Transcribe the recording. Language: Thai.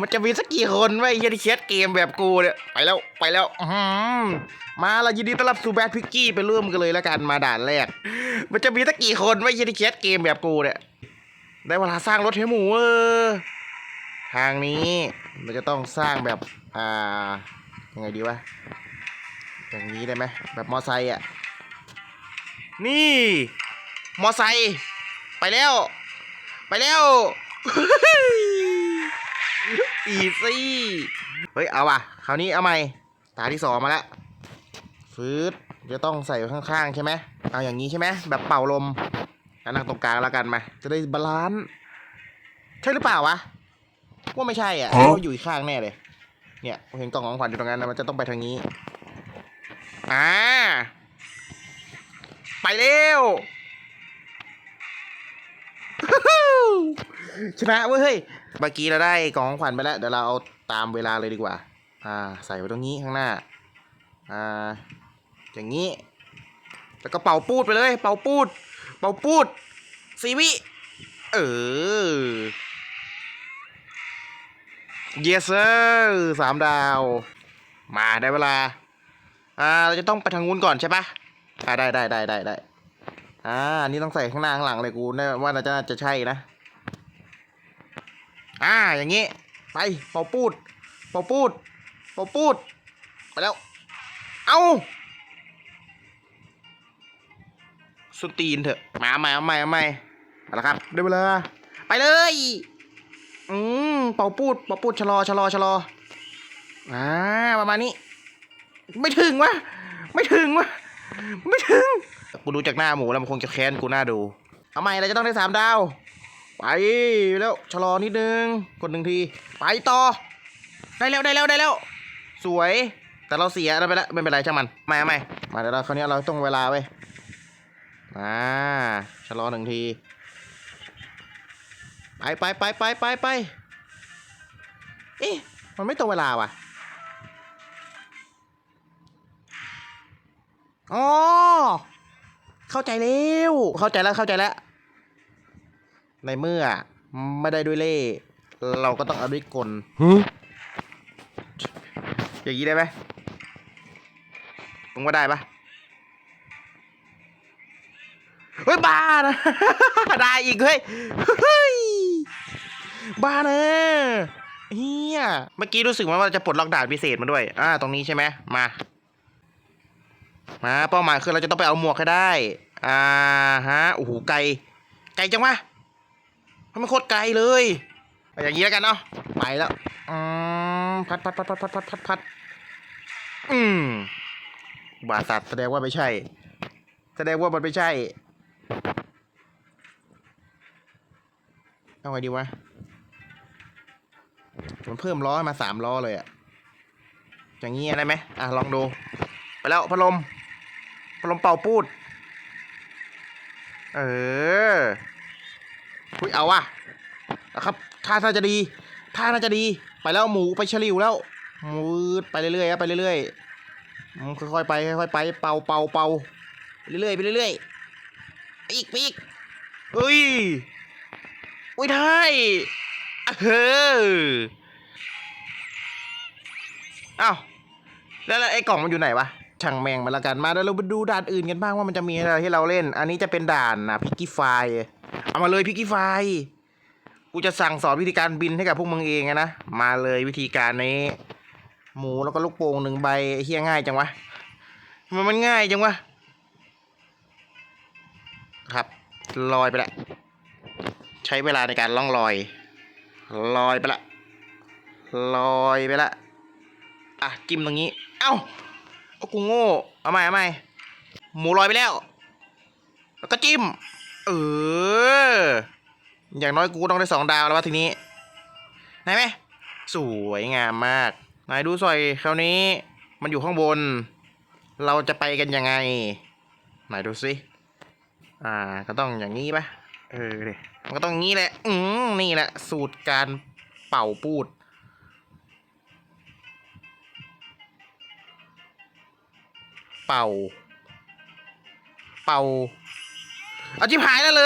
มันจะมีสักกี่คนวะไอ้เหี้ยที่เชียเกมแบบกูเนี่ยไปแล้วไปแล้วอื้อหือมาเรายินดีต้อนรับสู่แบทพิกกี้ไปร่วมกันเลยแล้วกันมาด่านแรก มันจะมีสักกี่คนวะไอ้เหี้ยที่เชียเกมแบบกูเนี่ยได้เวลาสร้างรถให้หมูเออทางนี้เราจะต้องสร้างแบบอ่ายังไงดีวะอย่างนี้ได้ไหมแบบมอไซค์อะนี่ มอไซค์ไปแล้ว ไปแล้ว อีซี่ เฮ้ย เอาว่ะ คราวนี้เอาใหม่ ตาที่สองมาแล้วฟืดจะต้องใส่ไว้ข้างๆใช่ไหม เอาอย่างนี้ใช่ไหม แบบเป่าลมแล้วนั่งตรงกลางแล้วกันมา จะได้บาลานซ์ ใช่หรือเปล่าวะ ว่าไม่ใช่อะเพราะว่าอยู่อีกข้างแน่เลย เนี่ยผมเห็นกล่องของขวัญอยู่ตรงนั้นนะมันจะต้องไปทางนี้ อ่า ไปเร็ว ชนะเว้ยเมื่อกี้เราได้กล่องของขวัญไปแล้วเดี๋ยวเราเอาตามเวลาเลยดีกว่า อ่า ใส่ไว้ตรงนี้ข้างหน้า อ่า อย่างนี้ แล้วก็เป่าปูดไปเลย เป่าปูด เป่าปูดสีวิ เออ yes sir สามดาว มาได้เวลา อ่า เราจะต้องไปทางนู้นก่อนใช่ปะอ่าได้ได้ได้ได้ได้อ่า นี่ต้องใส่ข้างหน้าข้างหลังเลยกูน่ว่าน่าจะน่าจะใช่นะ อ่าอย่างงี้ ไปเป่าปูดเป่าปูดเป่าปูดไปแล้ว เอาสุดตีนเถอะมาใหม่เอาใหม่เอาใหม่เอาละครับได้เวลาไปเลย อืมเป่าปูดเป่าปูดชะลอชะลอชะลออ่าประมาณนี้ ไม่ถึงวะไม่ถึงวะไม่ถึง กูดูจากหน้าหมูแล้วมันคงจะแค้นกูหน้าดูเอาใหม่เราจะต้องได้สามดาว ไปแล้วชะลอนิดนึงกดหนึ่งที ไปต่อ ได้แล้วได้แล้วได้แล้ว สวย แต่เราเสียแล้วไปแล้วไม่เป็นไรช่างมันไม่ไม่มาเดี๋ยวเราคราวนี้เราต้องเวลาเว้ยมาชะลอหนึ่งที ไปไปไปไปไปไปเอ๊ะมันไม่ตรงเวลาว่ะอ๋อเข้าใจแล้วเข้าใจแล้วเข้าใจแล้ว ในเมื่อไม่ได้ด้วยเล่ห์เราก็ต้องเอาด้วยกลอย่างนี้ได้ไหมมึงว่าได้ปะเฮ้ยบ้านะ ได้อีกเฮ้ยเฮ้ยบ้านะเฮียเมื่อกี้รู้สึกว่ามันจะปลดล็อกด่านพิเศษมาด้วย อ่า ตรงนี้ใช่ไหมมา มา เป้าหมายคือเราจะต้องไปเอาหมวกให้ได้ อ่าฮะ โอ้โห ไกล ไกลจังวะ มันไม่โคตรไกลเลยเอาอย่างนี้แล้วกันเนาะไปแล้วอืมพัดพัดพัดพัดพัดพัดพัดพัดอืมบาสัตแสดงว่าไม่ใช่ แสดงว่ามันไม่ใช่เอาไงดีวะมันเพิ่มล้อมาสามล้อเลยอะอย่างงี้ได้ไหมอะลองดู ไปแล้วพัดลมพัดลมเป่าปูด เออ คุยเอาว่ะนะครับท่าน่าจะดีท่าน่าจะดีไปแล้วหมูไปเฉลิวแล้วมืดไปเรื่อยๆครับไปเรื่อยๆค่อยๆไปค่อยๆไปเป่าเป่าเป่าเรื่อยๆไปเรื่อยๆอีกปีกเฮ้ยอุ้ยได้เออเอ้าแล้วแล้วไอ้กล่องมันอยู่ไหนวะช่างแมงมาละกันมาเดี๋ยวเราไปดูด่านอื่นกันบ้างว่ามันจะมีอะไรให้เราเล่น อันนี้จะเป็นด่านนะพิกกี้ไฟ เอามาเลยพิกกี้ไฟ กูจะสั่งสอนวิธีการบินให้กับพวกมึงเองนะ มาเลยวิธีการนี้ หมูแล้วก็ลูกโป่งหนึ่งใบเฮียง่ายจังวะมันมันง่ายจังวะ ครับลอยไปละ ใช้เวลาในการล่องลอย ลอยไปละ ลอยไปละ อะจิ้มตรงนี้ เอ้าเอากูโง่ เอาใหม่เอาใหม่หมูลอยไปแล้ว แล้วก็จิ้ม เออ อย่างน้อยกูต้องได้สองดาวแล้ววะทีนี้ไหนไหมสวยงามมากไหนดูสอยคราวนี้ มันอยู่ข้างบน เราจะไปกันยังไงไหนดูสิอ่า ก็ต้องอย่างนี้ปะเออเดมันก็ต้องงี้แหละ อืมนี่แหละ สูตรการเป่าปูดเป่า เป่า เอาจิบหายแล้วเลย